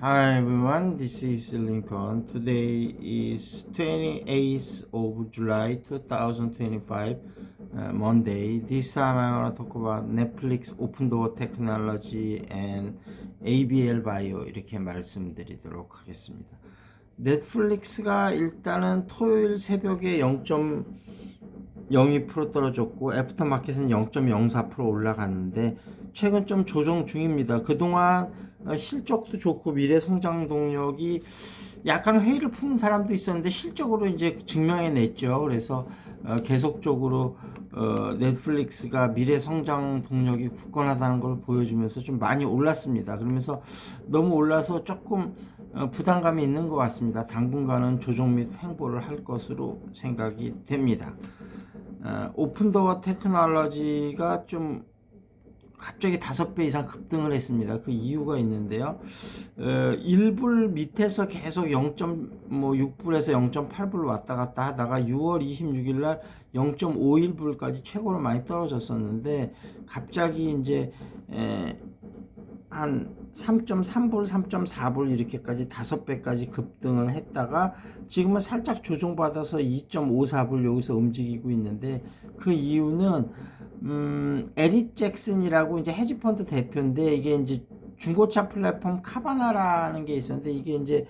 Hi everyone, this is Lincoln. Today is 28th of July 2025, uh, Monday. This time I want to talk about Netflix Open Door Technology and ABL Bio 이렇게 말씀드리도록 하겠습니다. 넷플릭스가 일단은 토요일 새벽에 0.02% 떨어졌고 애프터마켓은 0.04% 올라갔는데 최근 좀 조정 중입니다. 그동안 어, 실적도 좋고 미래 성장 동력이 약간 회의를 품은 사람도 있었는데 실적으로 이제 증명해 냈죠. 그래서 어, 계속적으로 어, 넷플릭스가 미래 성장 동력이 굳건하다는 걸 보여주면서 좀 많이 올랐습니다. 그러면서 너무 올라서 조금 어, 부담감이 있는 것 같습니다. 당분간은 조정 및 횡보를 할 것으로 생각이 됩니다. 어, 오픈도어 테크놀로지가 좀 갑자기 다섯 배 이상 급등을 했습니다. 그 이유가 있는데요. 어, 1불 밑에서 계속 0.6불에서 0.8불 왔다 갔다 하다가 6월 26일 날 0.51불까지 최고로 많이 떨어졌었는데 갑자기 이제 에, 한 3.3불, 3.4불 이렇게까지 다섯 배까지 급등을 했다가 지금은 살짝 조정받아서 2.54불 여기서 움직이고 있는데 그 이유는 음, 에릭 잭슨이라고 이제 헤지펀드 대표인데 이게 이제 중고차 플랫폼 카바나라는 게 있었는데 이게 이제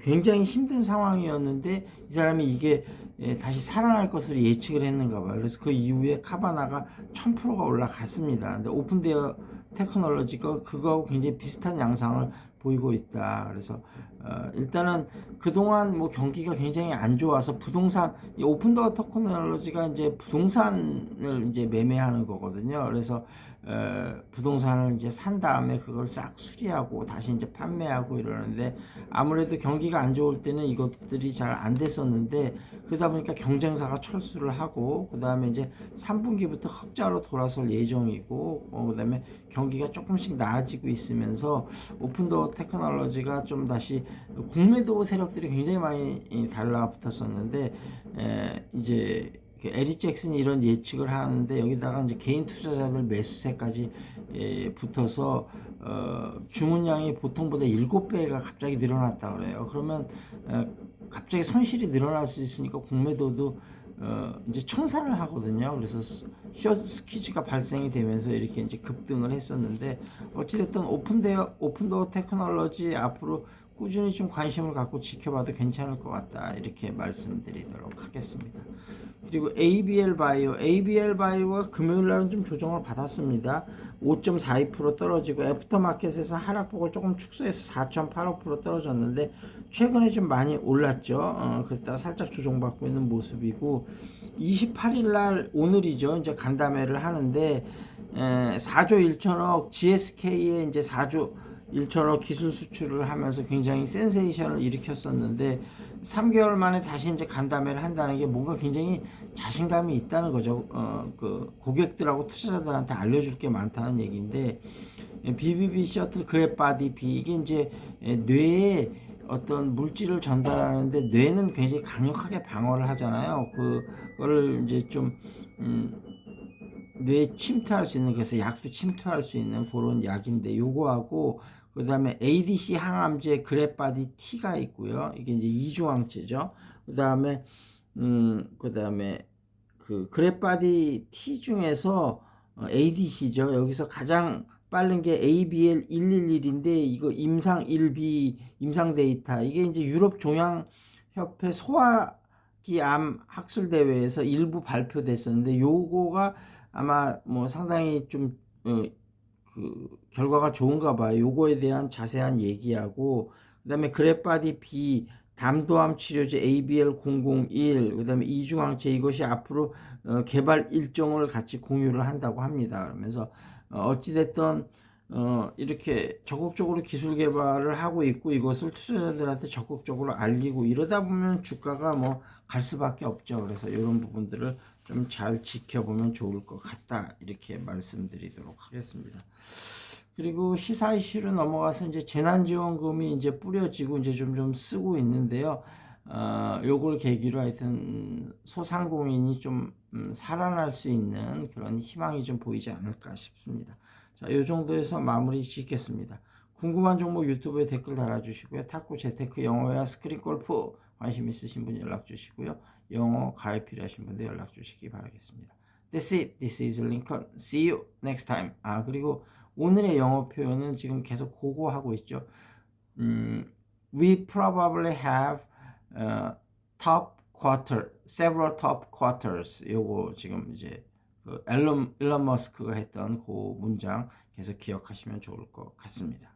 굉장히 힘든 상황이었는데 이 사람이 이게 예, 다시 살아날 것으로 예측을 했는가 봐요. 그래서 그 이후에 카바나가 1000%가 올라갔습니다. 근데 오픈데어 테크놀로지가 그거하고 굉장히 비슷한 양상을 보이고 있다. 그래서 어, 일단은 그동안 뭐 경기가 굉장히 안 좋아서 부동산 이 오픈도어 테크놀로지가 이제 부동산을 이제 매매하는 거거든요. 그래서 어, 부동산을 이제 산 다음에 그걸 싹 수리하고 다시 이제 판매하고 이러는데 아무래도 경기가 안 좋을 때는 이것들이 잘 안 됐었는데 그러다 보니까 경쟁사가 철수를 하고 그 다음에 이제 3분기부터 흑자로 돌아설 예정이고 어, 그 다음에 경기가 조금씩 나아지고 있으면서 오픈도어 테크놀로지가 좀 다시 공매도 세력들이 굉장히 많이 달라붙었었는데 에, 이제 그 에리 잭슨이 이런 예측을 하는데 여기다가 이제 개인 투자자들 매수세까지 에, 붙어서 어, 주문량이 보통보다 7배가 갑자기 늘어났다 그래요. 그러면 어, 갑자기 손실이 늘어날 수 있으니까 공매도도 어, 이제 청산을 하거든요. 그래서 숏 스퀴즈가 발생이 되면서 이렇게 이제 급등을 했었는데 어찌됐든 오픈데어 오픈도어 테크놀로지 앞으로 꾸준히 좀 관심을 갖고 지켜봐도 괜찮을 것 같다 이렇게 말씀드리도록 하겠습니다. 그리고 ABL 바이오, ABL 바이오가 금요일 날은 좀 조정을 받았습니다. 5.42% 떨어지고 애프터마켓에서 하락폭을 조금 축소해서 4.85% 떨어졌는데 최근에 좀 많이 올랐죠. 어, 그랬다가 살짝 조정받고 있는 모습이고 28일 날 오늘이죠. 이제 간담회를 하는데 에, 4조 1천억 GSK에 이제 4조 1천억 기술 수출을 하면서 굉장히 센세이션을 일으켰었는데 3개월 만에 다시 이제 간담회를 한다는 게 뭔가 굉장히 자신감이 있다는 거죠. 어, 그 고객들하고 투자자들한테 알려줄 게 많다는 얘기인데 BBB 셔틀 그랩 바디 B 이게 이제 뇌에 어떤 물질을 전달하는데 뇌는 굉장히 강력하게 방어를 하잖아요. 그거를 이제 좀 음, 뇌에 침투할 수 있는 그래서 약도 침투할 수 있는 그런 약인데 요거하고 그 다음에 ADC 항암제 그래바디 T가 있고요. 이게 이제 이중항체죠. 그 다음에 음, 그 다음에 그 그래바디 T 중에서 ADC죠. 여기서 가장 빠른 게 ABL 111인데 이거 임상 1B 임상 데이터 이게 이제 유럽 종양 협회 소화기 암 학술 대회에서 일부 발표됐었는데 요거가 아마 뭐 상당히 좀 어, 그 결과가 좋은가 봐요. 요거에 대한 자세한 얘기하고 그 다음에 그래바디 B 담도암 치료제 ABL001 그 다음에 이중항체 이것이 앞으로 어, 개발 일정을 같이 공유를 한다고 합니다. 그러면서 어, 어찌됐든 어, 이렇게 적극적으로 기술 개발을 하고 있고 이것을 투자자들한테 적극적으로 알리고 이러다 보면 주가가 뭐 갈 수밖에 없죠. 그래서 이런 부분들을 좀 잘 지켜보면 좋을 것 같다. 이렇게 말씀드리도록 하겠습니다. 그리고 시사 이슈로 넘어가서 이제 재난지원금이 이제 뿌려지고 이제 좀 좀 쓰고 있는데요. 어, 요걸 계기로 하여튼 소상공인이 좀 음, 살아날 수 있는 그런 희망이 좀 보이지 않을까 싶습니다. 자, 요 정도에서 마무리 짓겠습니다. 궁금한 종목 유튜브에 댓글 달아주시고요. 탁구, 재테크, 영어회화, 스크린 골프 관심 있으신 분 연락 주시고요. 영어 가입 필요하신 분들 연락 주시기 바라겠습니다. That's it. This is Lincoln. See you next time. 아 그리고 오늘의 영어 표현은 지금 계속 고고하고 있죠. 음, we probably have uh, top quarter, several top quarters. 요거 지금 이제 그 앨런 일론 머스크가 했던 그 문장 계속 기억하시면 좋을 것 같습니다.